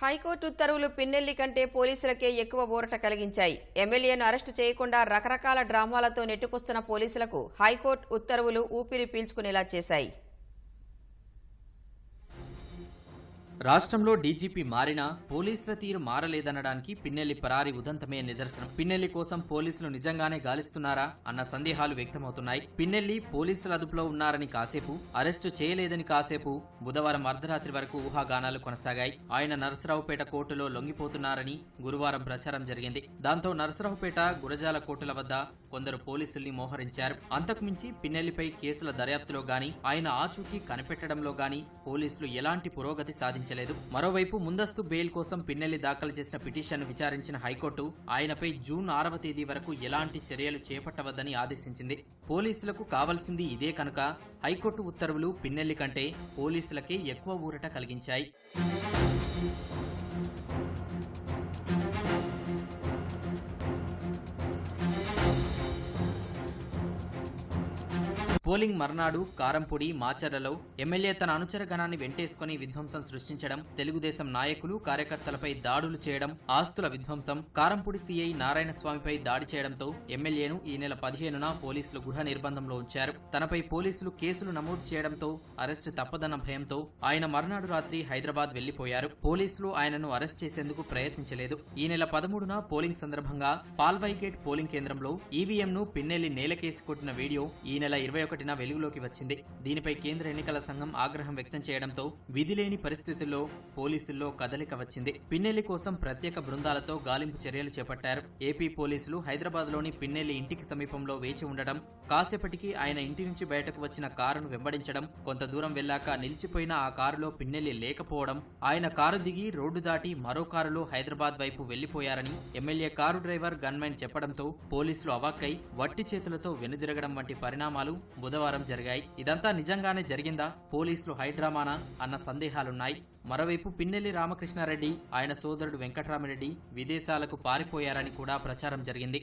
High court ఉత్తర్వులు పిన్నెల్లి కంటే పోలీసులకే ఎక్కువ ఊరట కలిగించాయి. ఎమ్మెల్యేను అరెస్టు చేయకుండా రకరకాల డ్రామాలతో నెట్టుకొస్తున్న పోలీసులకు హైకోర్టు ఉత్తర్వులు ఊపిరి పీల్చుకునేలా చేశాయి. రాష్ట్రంలో డీజీపీ మారినా పోలీసుల తీరు మారలేదనడానికి పిన్నెల్లి పరారి ఉదంతమే నిదర్శనం. పిన్నెల్లి కోసం పోలీసులు నిజంగానే గాలిస్తున్నారా అన్న సందేహాలు వ్యక్తమవుతున్నాయి. పిన్నెల్లి పోలీసుల అదుపులో ఉన్నారని కాసేపు అరెస్టు చేయలేదని కాసేపు బుధవారం అర్ధరాత్రి వరకు ఊహాగానాలు కొనసాగాయి. ఆయన నరసరావుపేట కోర్టులో లొంగిపోతున్నారని గురువారం ప్రచారం జరిగింది. దాంతో నరసరావుపేట గురజాల కోర్టుల వద్ద కొందరు పోలీసుల్ని మోహరించారు. అంతకుమించి పిన్నెల్లిపై కేసుల దర్యాప్తులో గాని ఆయన ఆచూకీ కనిపెట్టడంలో గాని పోలీసులు ఎలాంటి పురోగతి సాధించారు సాధించలేదు మరోవైపు ముందస్తు బెయిల్ కోసం పిన్నెల్లి దాఖలు చేసిన పిటిషన్ను విచారించిన హైకోర్టు ఆయనపై జూన్ ఆరవ తేదీ వరకు ఎలాంటి చర్యలు చేపట్టవద్దని ఆదేశించింది. పోలీసులకు కావాల్సింది ఇదే కనుక హైకోర్టు ఉత్తర్వులు పిన్నెల్లి కంటే పోలీసులకే ఎక్కువ ఊరట కలిగించాయి. పోలింగ్ మర్నాడు కారంపొడి మాచర్లలో ఎమ్మెల్యే తన అనుచర గణాన్ని వెంటేసుకుని విధ్వంసం సృష్టించడం తెలుగుదేశం నాయకులు కార్యకర్తలపై దాడులు చేయడం ఆస్తుల విధ్వంసం కారంపొడి సీఐ నారాయణస్వామిపై దాడి చేయడంతో ఎమ్మెల్యేను ఈ నెల పదిహేనున పోలీసులు గృహ నిర్బంధంలో ఉంచారు. తనపై పోలీసులు కేసులు నమోదు చేయడంతో అరెస్టు తప్పదన్న భయంతో ఆయన మర్నాడు రాత్రి హైదరాబాద్ వెళ్ళిపోయారు. పోలీసులు ఆయనను అరెస్ట్ చేసేందుకు ప్రయత్నించలేదు. ఈ నెల పదమూడున పోలింగ్ సందర్భంగా పాల్వైగేట్ పోలింగ్ కేంద్రంలో ఈవీఎంను పిన్నెల్లి నేలకేసి కొట్టిన వీడియో ఈ నెల ఇరవై ఒకటిన వెలుగులోకి వచ్చింది. దీనిపై కేంద్ర ఎన్నికల సంఘం ఆగ్రహం వ్యక్తం చేయడంతో విధిలేని పరిస్థితుల్లో పోలీసుల్లో కదలిక వచ్చింది. పిన్నెల్లి కోసం ప్రత్యేక బృందాలతో గాలింపు చర్యలు చేపట్టారు. ఏపీ పోలీసులు హైదరాబాద్లోని పిన్నెల్లి ఇంటికి సమీపంలో వేచి ఉండడం కాసేపటికి ఆయన ఇంటి నుంచి బయటకు వచ్చిన కారును వెంబడించడం కొంత దూరం వెళ్ళాక నిలిచిపోయిన ఆ కారులో పిన్నెల్లి లేకపోవడం ఆయన కారు దిగి రోడ్డు దాటి మరో కారులో హైదరాబాద్ వైపు వెళ్ళిపోయారని ఎమ్మెల్యే కారు డ్రైవర్ గన్మెన్ చెప్పడంతో పోలీసులు అవాక్కై వట్టి చేతులతో వెనుదిరగడం వంటి పరిణామాలు బుధవారం జరిగాయి. ఇదంతా నిజంగానే జరిగిందా? పోలీసులు హైడ్రామానా? అన్న సందేహాలున్నాయి. మరోవైపు పిన్నెల్లి రామకృష్ణారెడ్డి ఆయన సోదరుడు వెంకట్రామరెడ్డి విదేశాలకు పారిపోయారని కూడా ప్రచారం జరిగింది.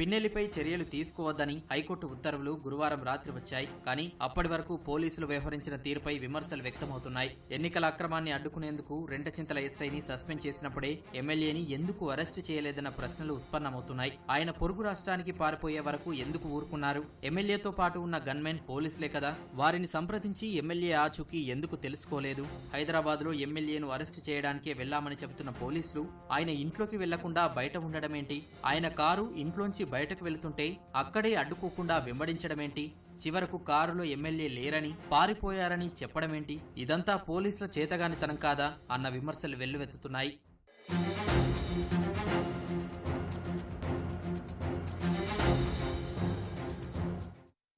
పిన్నెలిపై చర్యలు తీసుకోవద్దని హైకోర్టు ఉత్తర్వులు గురువారం రాత్రి వచ్చాయి. కానీ అప్పటి వరకు పోలీసులు వ్యవహరించిన తీరుపై విమర్శలు వ్యక్తమవుతున్నాయి. ఎన్నికల అక్రమాన్ని అడ్డుకునేందుకు రెంటచింతల ఎస్ఐని సస్పెండ్ చేసినప్పుడే ఎమ్మెల్యేని ఎందుకు అరెస్టు చేయలేదన్న ప్రశ్నలు ఉత్పన్నమవుతున్నాయి. ఆయన పొరుగు రాష్ట్రానికి పారిపోయే వరకు ఎందుకు ఊరుకున్నారు? ఎమ్మెల్యేతో పాటు ఉన్న గన్మెన్ పోలీసులే కదా? వారిని సంప్రదించి ఎమ్మెల్యే ఆచూకీ ఎందుకు తెలుసుకోలేదు? హైదరాబాద్లో ఎమ్మెల్యేను అరెస్టు చేయడానికే వెళ్ళామని చెబుతున్న పోలీసులు ఆయన ఇంట్లోకి వెళ్ళకుండా బయట ఉండడమేంటి? ఆయన కారు ఇంట్లోంచి బయటకు వెళుతుంటే అక్కడే అడ్డుకోకుండా వెంబడించడమేంటి? చివరకు కారులో ఎమ్మెల్యే లేరని పారిపోయారని చెప్పడమేంటి? ఇదంతా పోలీసుల చేతగానితనం కాదా? అన్న విమర్శలు వెల్లువెత్తుతున్నాయి.